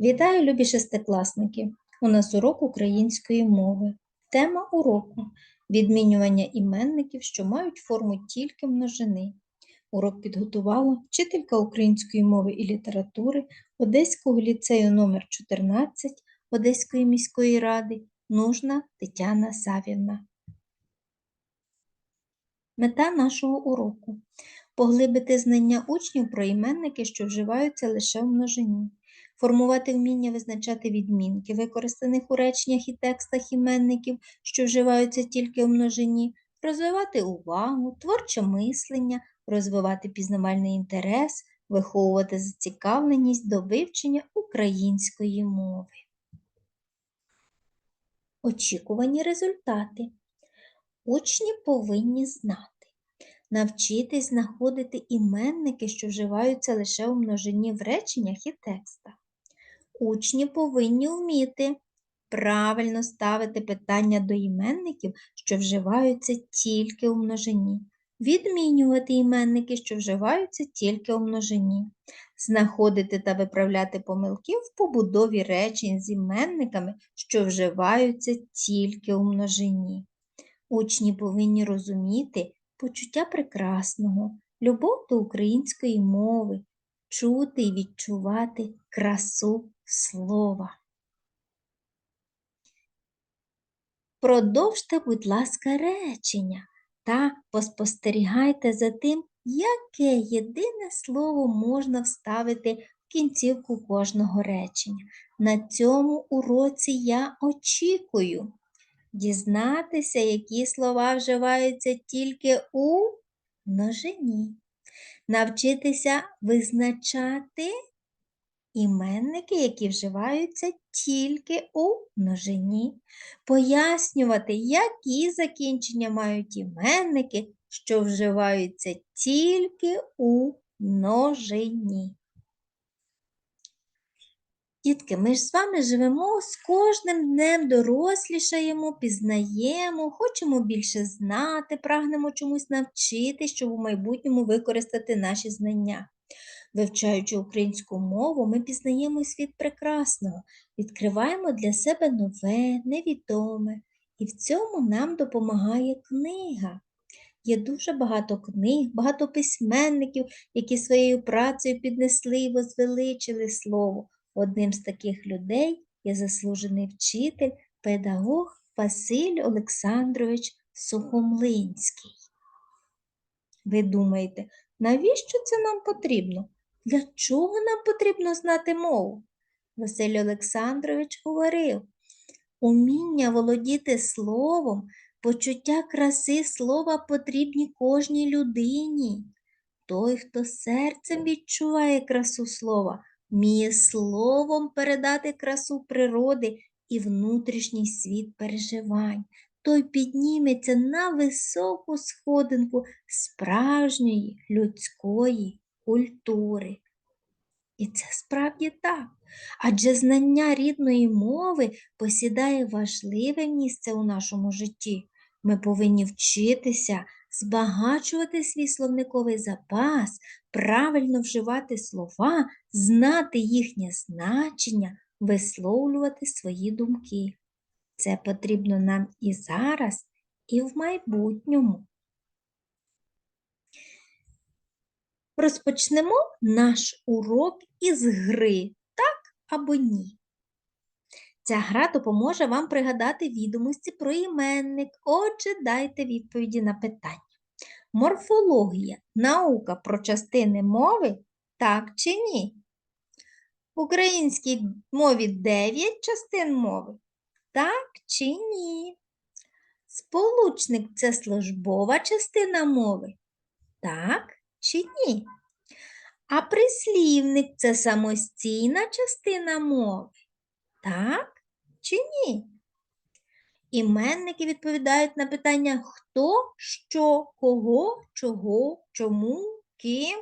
Вітаю, любі шестикласники! У нас урок української мови. Тема уроку відмінювання іменників, що мають форму тільки множини. Урок підготувала вчителька української мови і літератури Одеського ліцею номер 14 Одеської міської ради Нужна Тетяна Савівна. Мета нашого уроку поглибити знання учнів про іменники, що вживаються лише в множині формувати вміння визначати відмінки, використаних у реченнях і текстах іменників, що вживаються тільки у множині, розвивати увагу, творче мислення, розвивати пізнавальний інтерес, виховувати зацікавленість до вивчення української мови. Очікувані результати. Учні повинні знати. Навчитись знаходити іменники, що вживаються лише у множині в реченнях і текстах. Учні повинні вміти правильно ставити питання до іменників, що вживаються тільки у множині, відмінювати іменники, що вживаються тільки у множині, знаходити та виправляти помилки в побудові речень з іменниками, що вживаються тільки у множині. Учні повинні розуміти почуття прекрасного, любов до української мови, чути і відчувати красу слова. Продовжте, будь ласка, речення та поспостерігайте за тим, яке єдине слово можна вставити в кінцівку кожного речення. На цьому уроці я очікую дізнатися, які слова вживаються тільки у множині, навчитися визначати іменники, які вживаються тільки у множині, пояснювати, які закінчення мають іменники, що вживаються тільки у множині. Дітки, ми ж з вами живемо з кожним днем дорослішаємо, пізнаємо, хочемо більше знати, прагнемо чомусь навчити, щоб у майбутньому використати наші знання. Вивчаючи українську мову, ми пізнаємо світ прекрасного, відкриваємо для себе нове, невідоме, і в цьому нам допомагає книга. Є дуже багато книг, багато письменників, які своєю працею піднесли і возвеличили слово. Одним з таких людей є заслужений вчитель, педагог Василь Олександрович Сухомлинський. Ви думаєте, навіщо це нам потрібно? Для чого нам потрібно знати мову? Василь Олександрович говорив, уміння володіти словом, почуття краси слова потрібні кожній людині. Той, хто серцем відчуває красу слова, вміє словом передати красу природи і внутрішній світ переживань. Той підніметься на високу сходинку справжньої людської культури. І це справді так. Адже знання рідної мови посідає важливе місце у нашому житті. Ми повинні вчитися, збагачувати свій словниковий запас, правильно вживати слова, знати їхнє значення, висловлювати свої думки. Це потрібно нам і зараз, і в майбутньому. Розпочнемо наш урок із гри, так або ні. Ця гра допоможе вам пригадати відомості про іменник. Отже, дайте відповіді на питання. Морфологія наука про частини мови так чи ні? В українській мові 9 частин мови. Так чи ні? Сполучник це службова частина мови. Так чи ні? А прислівник це самостійна частина мови? Так? Іменники відповідають на питання хто, що, кого, чого, чому, ким.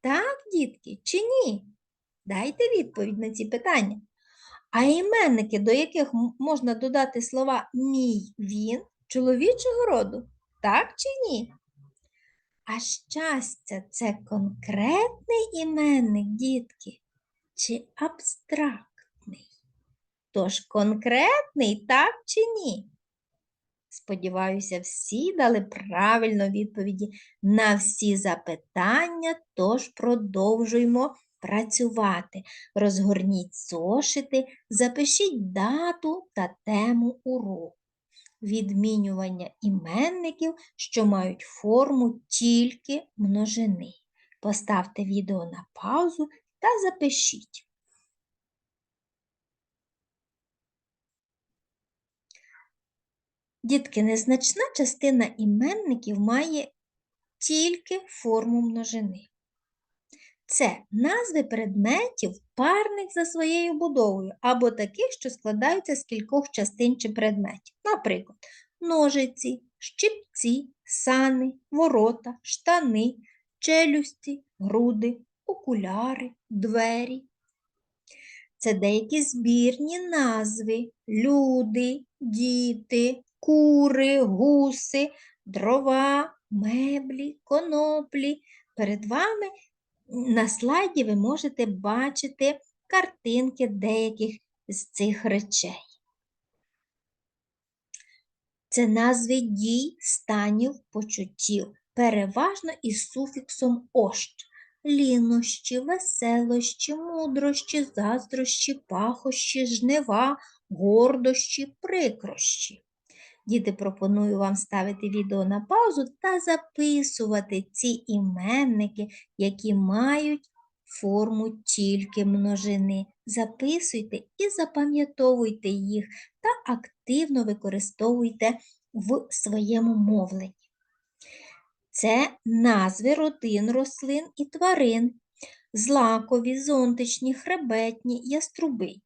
Так, дітки, чи ні? Дайте відповідь на ці питання. А іменники, до яких можна додати слова мій, він, чоловічого роду, так чи ні? А щастя це конкретний іменник, дітки, чи абстрактний? Тож конкретний, так чи ні? Сподіваюся, всі дали правильно відповіді на всі запитання, тож продовжуємо працювати. Розгорніть зошити, запишіть дату та тему уроку. Відмінювання іменників, що мають форму тільки множини. Поставте відео на паузу та запишіть. Дітки, незначна частина іменників має тільки форму множини. Це назви предметів, парних за своєю будовою, або таких, що складаються з кількох частин чи предметів. Наприклад, ножиці, щипці, сани, ворота, штани, челюсті, груди, окуляри, двері. Це деякі збірні назви люди, діти, кури, гуси, дрова, меблі, коноплі. Перед вами на слайді ви можете бачити картинки деяких з цих речей. Це назви дій, станів, почуттів, переважно із суфіксом ощ. Лінощі, веселощі, мудрощі, заздрощі, пахощі, жнива, гордощі, прикрощі. Діти, пропоную вам ставити відео на паузу та записувати ці іменники, які мають форму тільки множини. Записуйте і запам'ятовуйте їх та активно використовуйте в своєму мовленні. Це назви родин рослин і тварин, злакові, зонтичні, хребетні, яструбині.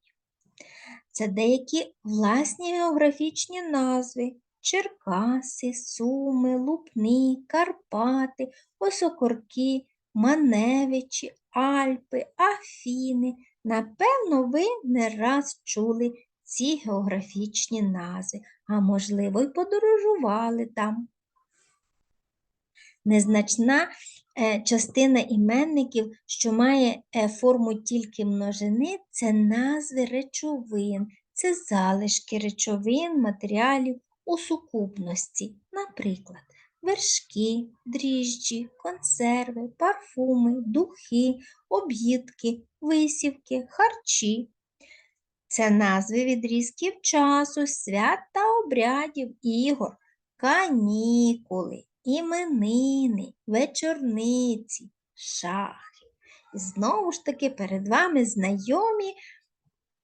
Це деякі власні географічні назви Черкаси, Суми, Лупни, Карпати, Осокорки, Маневичі, Альпи, Афіни. Напевно, ви не раз чули ці географічні назви, а можливо, й подорожували там. Незначна е, частина іменників, що має е, форму тільки множини, це назви речовин, це залишки речовин, матеріалів у сукупності. Наприклад, вершки, дріжджі, консерви, парфуми, духи, об'їдки, висівки, харчі. Це назви відрізків часу, свят та обрядів, ігор, канікули іменини, вечорниці, шахи. І знову ж таки перед вами знайомі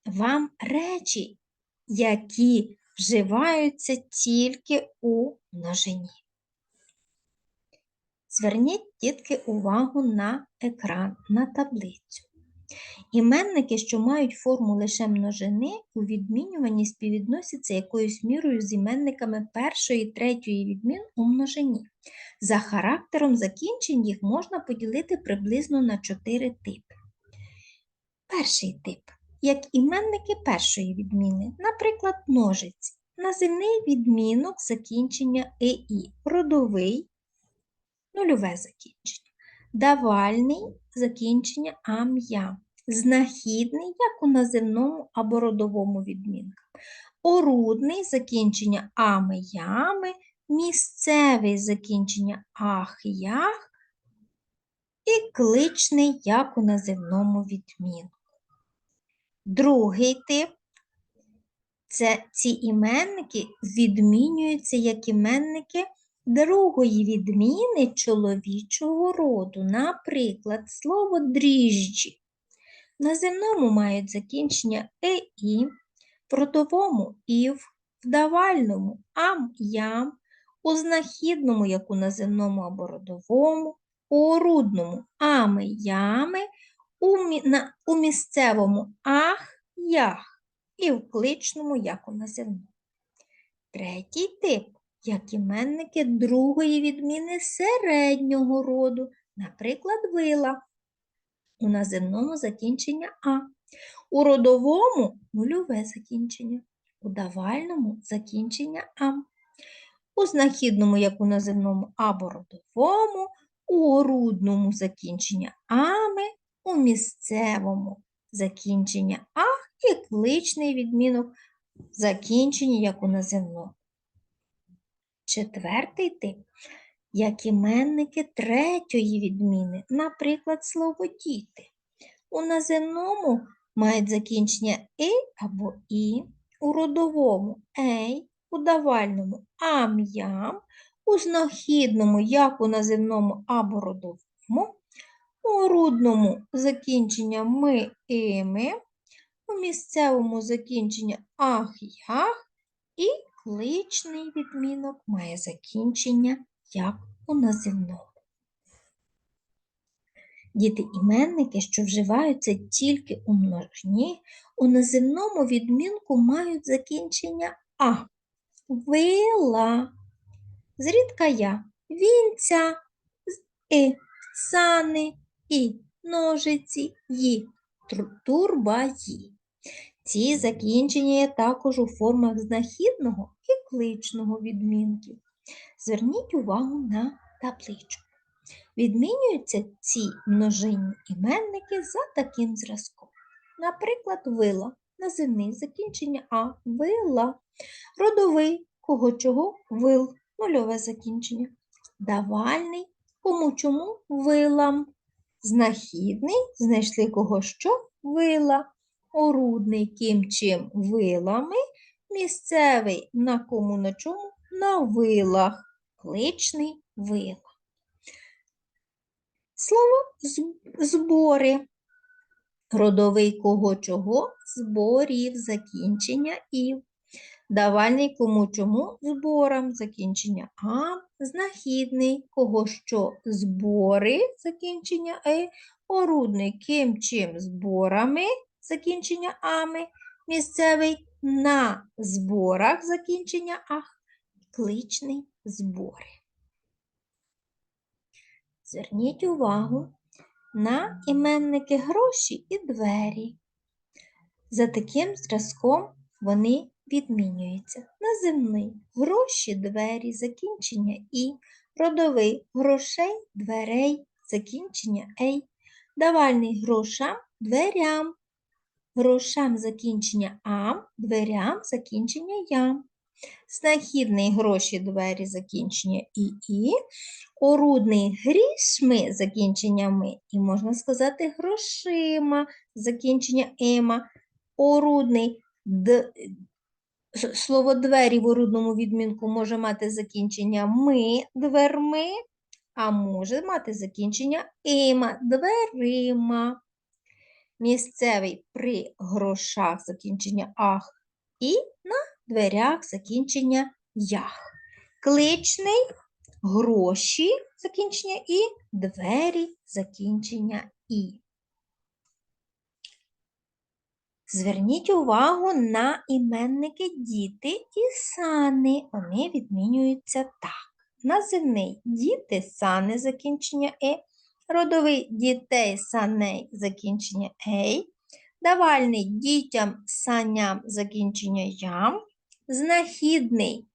вам речі, які вживаються тільки у множині. Зверніть дітки увагу на екран, на таблицю. Іменники, що мають форму лише множини, у відмінюванні співвідносяться якоюсь мірою з іменниками першої і третьої відмін у множині. За характером закінчень їх можна поділити приблизно на чотири типи. Перший тип як іменники першої відміни, наприклад, ножиці, називний відмінок закінчення ЕІ, родовий, нульове закінчення, давальний закінчення ам'я, знахідний, як у називному або родовому відмінках, орудний закінчення ами ями, місцевий закінчення ах ях і кличний, як у називному відмінку. Другий тип це ці іменники відмінюються як іменники другої відміни чоловічого роду. Наприклад, слово дріжджі. На земному мають закінчення «еі», в родовому ів, в давальному ам, ям, у знахідному, як у наземному або родовому, у орудному ами, ями, у, мі- на- у місцевому ах, ях і в кличному, як у наземному. Третій тип як іменники другої відміни середнього роду, наприклад, вила. У наземному закінчення А. У родовому нульове закінчення, у давальному закінчення ам. У знахідному, як у наземному або родовому, у орудному закінчення ами, у місцевому закінчення ах і кличний відмінок закінчення, як у наземному. Четвертий тип як іменники третьої відміни, наприклад, слово діти. У наземному мають закінчення «и» або «і», у родовому «ей», у давальному «ам-ям», у знахідному, як у наземному або родовому, у рудному закінчення ми іми, у місцевому закінчення ах-ях і кличний відмінок має закінчення як у наземному. Діти-іменники, що вживаються тільки у множині, у наземному відмінку мають закінчення а. Вила, зрідка я, вінця, і, сани, і, ножиці, ї, турбаї. Ці закінчення є також у формах знахідного і кличного відмінків. Зверніть увагу на табличку. Відмінюються ці множинні іменники за таким зразком. Наприклад, вила, називний закінчення А, вила, родовий, кого чого вил, нульове закінчення, давальний, кому чому вилам, знахідний, знайшли кого що вила, орудний, ким чим вилами, місцевий на кому на чому на вилах, кличний вила. Слово збори. Родовий кого чого зборів закінчення ів. Давальний кому чому зборам закінчення а. Знахідний кого що збори закінчення е. Орудний ким чим зборами закінчення ами. Місцевий на зборах закінчення ах. Кличний збори. Зверніть увагу на іменники гроші і двері. За таким зразком вони відмінюються. Наземний гроші, двері, закінчення і, родовий грошей, дверей, закінчення ей, давальний грошам, дверям, грошам закінчення ам, дверям закінчення ям. Знахідний гроші, двері, закінчення і і, орудний грішми закінченнями, і можна сказати грошима закінчення ема, орудний д, слово двері в орудному відмінку може мати закінчення ми дверми, а може мати закінчення ема дверима. Місцевий при грошах закінчення ах і на дверях закінчення ях. Кличний гроші закінчення і, двері закінчення і. Зверніть увагу на іменники діти і сани. Вони відмінюються так. Називний діти сани закінчення е, родовий дітей саней закінчення ей, давальний дітям саням закінчення ям, знахідний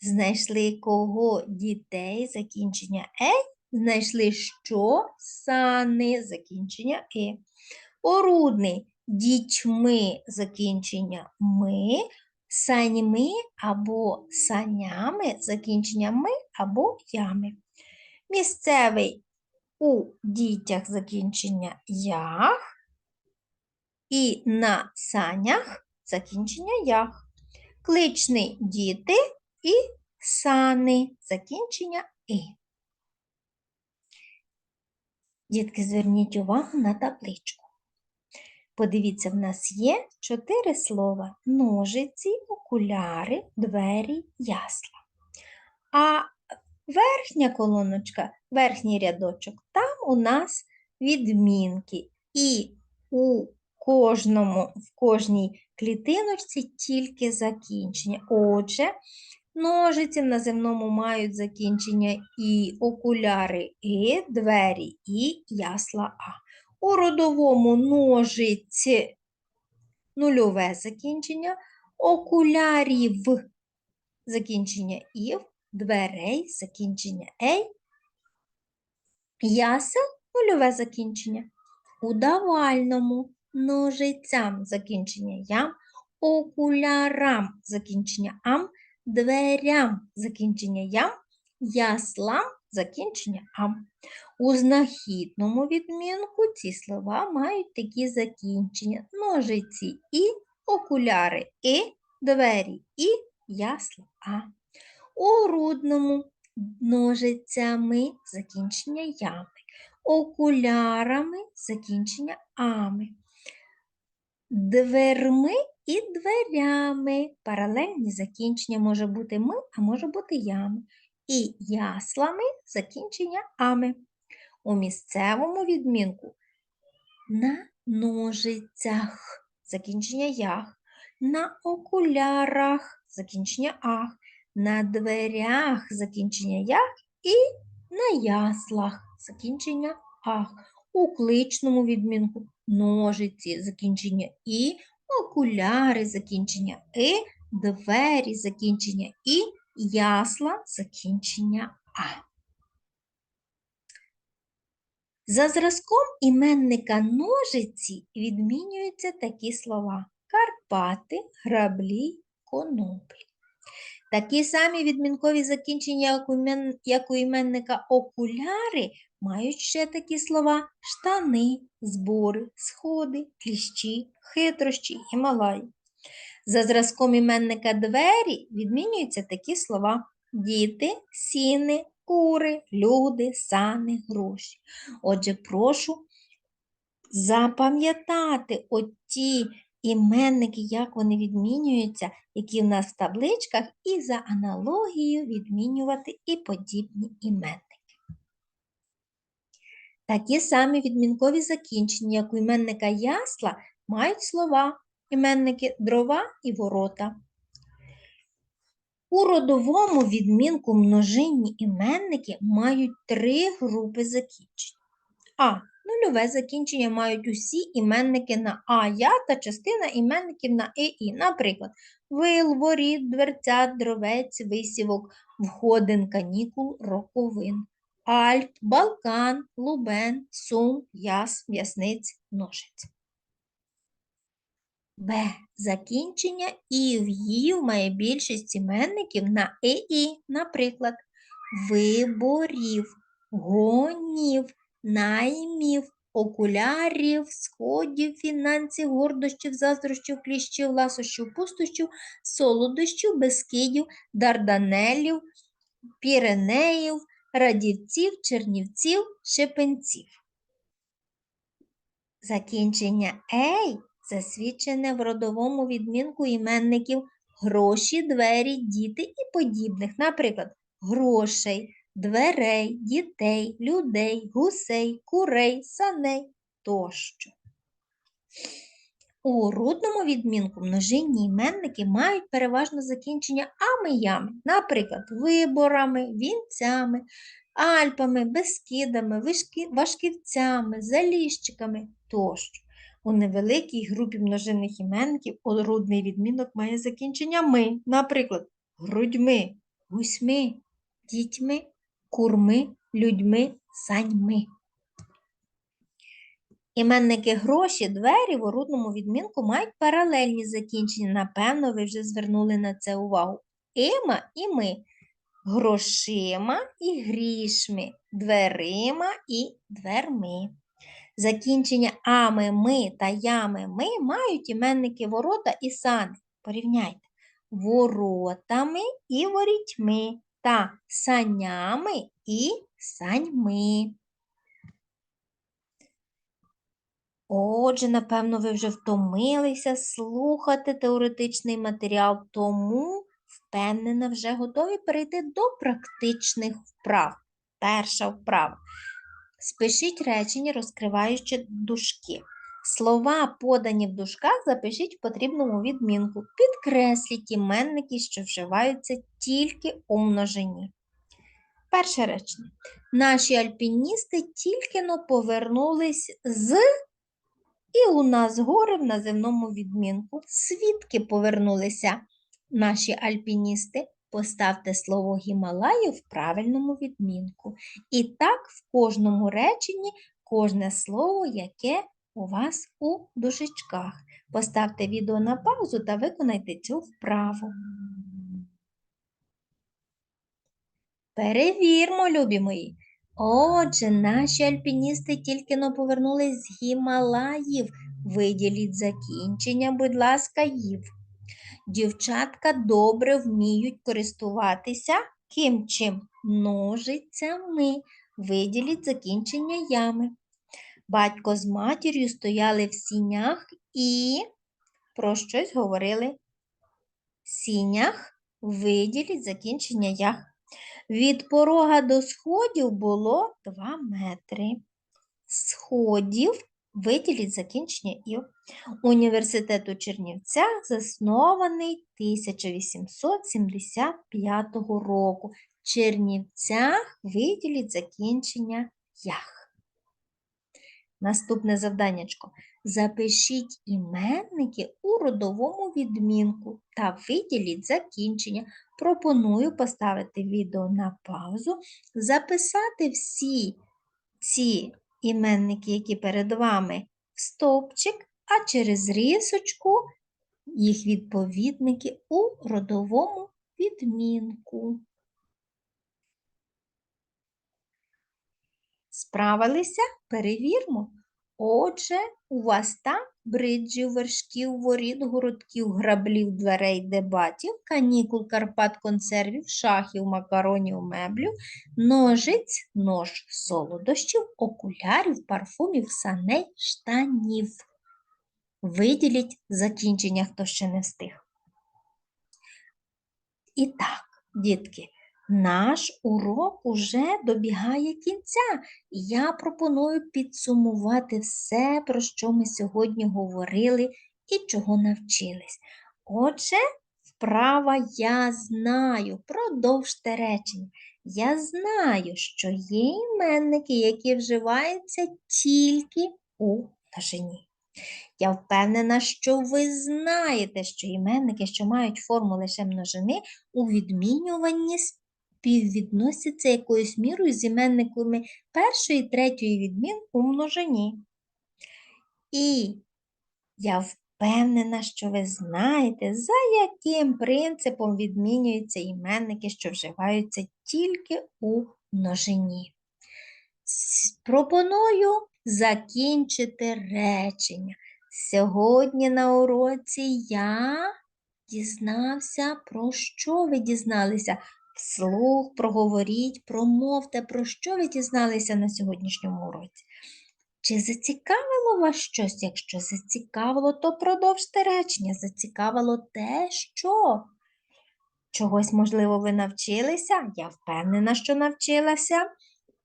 Знайшли кого дітей закінчення е, знайшли що сани закінчення е. Орудний дітьми закінчення ми, саньми або санями закінчення ми або ями. Місцевий у дітях закінчення ях і на санях закінчення ях. Кличний діти і сани закінчення і. Дітки, зверніть увагу на табличку. Подивіться, в нас є чотири слова: ножиці, окуляри, двері, ясла. А верхня колоночка, верхній рядочок, там у нас відмінки. І у кожному, в кожній клітиночці тільки закінчення. Отже, ножиці в наземному мають закінчення і окуляри, і двері, і ясла А. У родовому ножиці нульове закінчення, окулярів закінчення ів, дверей закінчення ей, ясел нульове закінчення. У давальному ножицям закінчення ям, окулярам закінчення ам, дверям закінчення ям, яслам закінчення ам. У знахідному відмінку ці слова мають такі закінчення: ножиці і, окуляри і, двері і, ясла а. У рудному ножицями закінчення ями, окулярами закінчення ами, дверми і дверями. Паралельні закінчення може бути ми, а може бути ями. І яслами закінчення ами. У місцевому відмінку на ножицях закінчення ях, на окулярах закінчення ах, на дверях закінчення ях і на яслах закінчення ах. У кличному відмінку ножиці закінчення і, окуляри закінчення і, двері закінчення і, ясла закінчення а. За зразком іменника ножиці відмінюються такі слова Карпати, граблі, коноплі. Такі самі відмінкові закінчення, як у іменника окуляри, мають ще такі слова штани, збори, сходи, кліщі, хитрощі, гімалаї. За зразком іменника двері відмінюються такі слова діти, сіни, кури, люди, сани, гроші. Отже, прошу запам'ятати оті іменники, як вони відмінюються, які в нас в табличках, і за аналогією відмінювати і подібні іменники. Такі самі відмінкові закінчення, як у іменника ясла, мають слова іменники дрова і ворота. У родовому відмінку множинні іменники мають три групи закінчень. А. Нульове закінчення мають усі іменники на а, я та частина іменників на і, і. Наприклад, вил, воріт, дверцят, дровець, висівок, входин, канікул, роковин. Альт, Балкан, Лубен, Сум, Яс, В'ясниць, Ножиць. Б. Закінчення і в «їв» має більшість іменників на «і», наприклад, виборів, гонів, наймів, окулярів, сходів, фінансів, гордощів, заздрощів, кліщів, ласощів, пустощів, солодощів, безкидів, дарданелів, піренеїв, радівців, чернівців, шепенців. Закінчення «ей» засвідчене в родовому відмінку іменників гроші, двері, діти і подібних. Наприклад, грошей, дверей, дітей, людей, гусей, курей, саней тощо. У рудному відмінку множинні іменники мають переважно закінчення ами-ями, наприклад, виборами, вінцями, альпами, безкидами, вишки- важківцями, заліщиками тощо. У невеликій групі множинних іменників рудний відмінок має закінчення ми, наприклад, грудьми, гусьми, дітьми, курми, людьми, саньми. Іменники гроші, двері в орудному відмінку мають паралельні закінчення. Напевно, ви вже звернули на це увагу. Іма і ми, грошима і грішми, дверима і дверми. Закінчення ами, ми та ями ми мають іменники ворота і сани. Порівняйте. Воротами і ворітьми та санями і саньми. Отже, напевно, ви вже втомилися слухати теоретичний матеріал, тому, впевнена, вже готові перейти до практичних вправ. Перша вправа. Спишіть речення, розкриваючи дужки. Слова, подані в дужках, запишіть в потрібному відмінку. Підкресліть іменники, що вживаються тільки у множині. Перше речення. Наші альпіністи тільки но повернулись з і у нас гори в називному відмінку. Звідки повернулися наші альпіністи? Поставте слово Гімалаї в правильному відмінку. І так в кожному реченні кожне слово, яке у вас у дужечках. Поставте відео на паузу та виконайте цю вправу. Перевірмо, любі мої. Отже, наші альпіністи тільки но повернулись з Гімалаїв. Виділіть закінчення, будь ласка, їв. Дівчатка добре вміють користуватися ким чим? Ножицями. Виділіть закінчення ями. Батько з матір'ю стояли в сінях і про щось говорили. Сінях виділіть закінчення ях. Від порога до сходів було 2 метри. Сходів виділіть закінчення ів. Університет у Чернівцях заснований 1875 року. Чернівцях виділіть закінчення ях. Наступне завданнячко. Запишіть іменники у родовому відмінку та виділіть закінчення. Пропоную поставити відео на паузу, записати всі ці іменники, які перед вами, в стовпчик, а через рисочку їх відповідники у родовому відмінку. Справилися? Перевірмо. Отже, у вас там бриджів, вершків, воріт, городків, граблів, дверей, дебатів, канікул, Карпат, консервів, шахів, макаронів, меблів, ножиць, нож, солодощів, окулярів, парфумів, саней, штанів. Виділіть закінчення, хто ще не встиг. І так, дітки, наш урок уже добігає кінця. І я пропоную підсумувати все, про що ми сьогодні говорили і чого навчились. Отже, вправа я знаю, продовжте речення. Я знаю, що є іменники, які вживаються тільки у множині. Я впевнена, що ви знаєте, що іменники, що мають форму лише множини, у відмінюванні співвідносяться якоюсь мірою з іменниками першої і третьої відмінки у множині. І я впевнена, що ви знаєте, за яким принципом відмінюються іменники, що вживаються тільки у множині. Пропоную закінчити речення. Сьогодні на уроці я дізнався, про що ви дізналися. Вслух проговоріть, промовте, про що ви дізналися на сьогоднішньому уроці. Чи зацікавило вас щось? Якщо зацікавило, то продовжте речення. Зацікавило те, що чогось, можливо, ви навчилися? Я впевнена, що навчилася.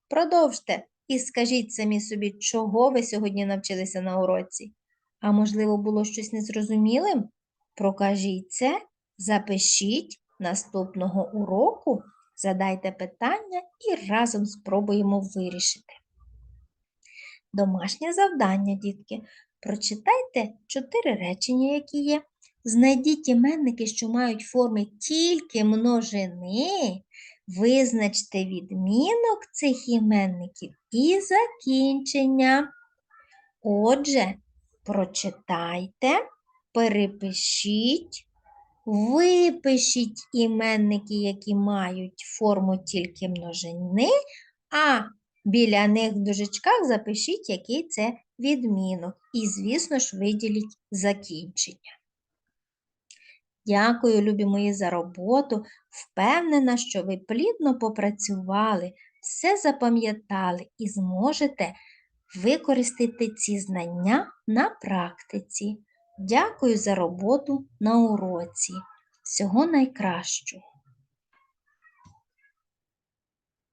Продовжте і скажіть самі собі, чого ви сьогодні навчилися на уроці. А можливо, було щось незрозумілим? Прокажіть це, запишіть наступного уроку, задайте питання і разом спробуємо вирішити. Домашнє завдання, дітки. Прочитайте чотири речення, які є. Знайдіть іменники, що мають форми тільки множини. Визначте відмінок цих іменників і закінчення. Отже, прочитайте, перепишіть, випишіть іменники, які мають форму тільки множини, а біля них в дужечках запишіть, який це відмінок. І, звісно ж, виділіть закінчення. Дякую, любі мої, за роботу. Впевнена, що ви плідно попрацювали, все запам'ятали і зможете використати ці знання на практиці. Дякую за роботу на уроці. Всього найкращого!